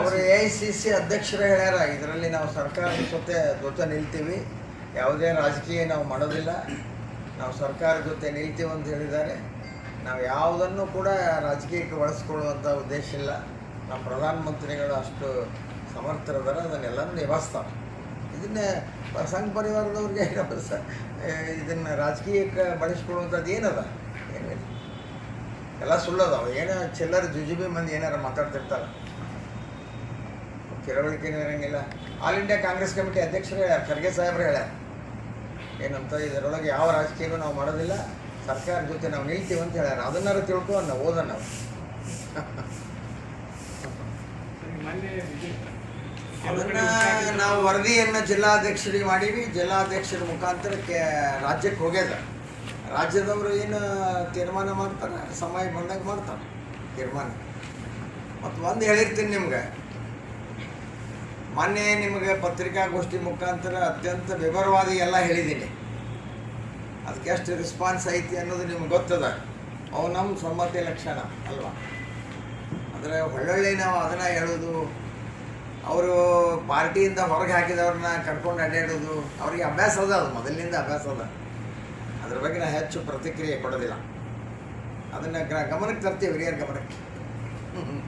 ಅವರು A I C C ಅಧ್ಯಕ್ಷರು ಹೇಳ್ಯಾರ. ಇದರಲ್ಲಿ ನಾವು ಸರ್ಕಾರದ ಜೊತೆ ಜೊತೆ ನಿಲ್ತೀವಿ. ಯಾವುದೇ ರಾಜಕೀಯ ನಾವು ಮಾಡೋದಿಲ್ಲ. ನಾವು ಸರ್ಕಾರ ಜೊತೆ ನಿಲ್ತೀವಿ ಅಂತ ಹೇಳಿದ್ದಾರೆ. ನಾವು ಯಾವುದನ್ನು ಕೂಡ ರಾಜಕೀಯಕ್ಕೆ ಬಳಸ್ಕೊಳ್ಳುವಂಥ ಉದ್ದೇಶ ಇಲ್ಲ. ನಮ್ಮ ಪ್ರಧಾನಮಂತ್ರಿಗಳು ಅಷ್ಟು ಸಮರ್ಥರದಾರ ಅದನ್ನೆಲ್ಲನೂ ನಿಭಾಯಿಸ್ತಾರೆ. ಇದನ್ನೇ ಸಂಘ ಪರಿವಾರದವ್ರಿಗೆ ಇದನ್ನು ರಾಜಕೀಯಕ್ಕೆ ಬಳಸ್ಕೊಳ್ಳುವಂಥದ್ದು ಏನದ? ಏನಿಲ್ಲ ಎಲ್ಲ ಸುಳ್ಳದಾವ. ಏನೋ ಚಿಲ್ಲರ ಜುಜುಬಿ ಮಂದಿ ಏನಾರು ಮಾತಾಡ್ತಿರ್ತಾರೆ. ತಿಳುವಳಿಕೆ ಇರಂಗಿಲ್ಲ. ಆಲ್ ಇಂಡಿಯಾ ಕಾಂಗ್ರೆಸ್ ಕಮಿಟಿ ಅಧ್ಯಕ್ಷರು ಹೇಳ್ಯಾರ ಖರ್ಗೆ ಸಾಹೇಬ್ರು ಹೇಳ್ಯಾರ. ಏನಂತ ಇದರೊಳಗೆ ಯಾವ ರಾಜಕೀಯನೂ ನಾವು ಮಾಡೋದಿಲ್ಲ. ಸರ್ಕಾರ ಜೊತೆ ನಾವು ನಿಲ್ತೀವಿ ಅಂತ ಹೇಳ್ಯಾರ. ಅದನ್ನಾರು ತಿಳ್ಕೊ ನಾವು ಓದ ನಾವು ಅದನ್ನ ನಾವು ವರದಿಯನ್ನು ಜಿಲ್ಲಾಧ್ಯಕ್ಷರಿಗೆ ಮಾಡೀವಿ. ಜಿಲ್ಲಾಧ್ಯಕ್ಷರ ಮುಖಾಂತರ ಕೆ ರಾಜ್ಯಕ್ಕೆ ಹೋಗ್ಯದ. ರಾಜ್ಯದವರು ಏನು ತೀರ್ಮಾನ ಮಾಡ್ತಾರೆ, ಸಮಯ ಬಂದಾಗ ಮಾಡ್ತಾರೆ, ತೀರ್ಮಾನ. ಮತ್ತು ಒಂದು ಹೇಳಿರ್ತೀನಿ ನಿಮ್ಗೆ. ಮೊನ್ನೆ ನಿಮಗೆ ಪತ್ರಿಕಾಗೋಷ್ಠಿ ಮುಖಾಂತರ ಅತ್ಯಂತ ವಿವರವಾಗಿ ಎಲ್ಲ ಹೇಳಿದ್ದೀನಿ. ಅದಕ್ಕೆ ಎಷ್ಟು ರೆಸ್ಪಾನ್ಸ್ ಐತಿ ಅನ್ನೋದು ನಿಮ್ಗೆ ಗೊತ್ತದ? ಅವು ನಮ್ಮ ಸಮ್ಮತಿ ಲಕ್ಷಣ ಅಲ್ವಾ? ಅಂದರೆ ಒಳ್ಳೊಳ್ಳೆ ನಾವು ಅದನ್ನು ಹೇಳೋದು, ಅವರು ಪಾರ್ಟಿಯಿಂದ ಹೊರಗೆ ಹಾಕಿದವ್ರನ್ನ ಕರ್ಕೊಂಡು ಅಡ್ಡಾಡೋದು ಅವ್ರಿಗೆ ಅಭ್ಯಾಸ ಅದ ಅದು, ಮೊದಲಿನಿಂದ ಅಭ್ಯಾಸ ಅದ. ಅದ್ರ ಬಗ್ಗೆ ನಾವು ಹೆಚ್ಚು ಪ್ರತಿಕ್ರಿಯೆ ಕೊಡೋದಿಲ್ಲ ಅದನ್ನು ಗ್ರ ಗಮನಕ್ಕೆ ತರ್ತೀವಿ ಹಿರಿಯರ ಗಮನಕ್ಕೆ ಹ್ಮ್, ಹ್ಮ್.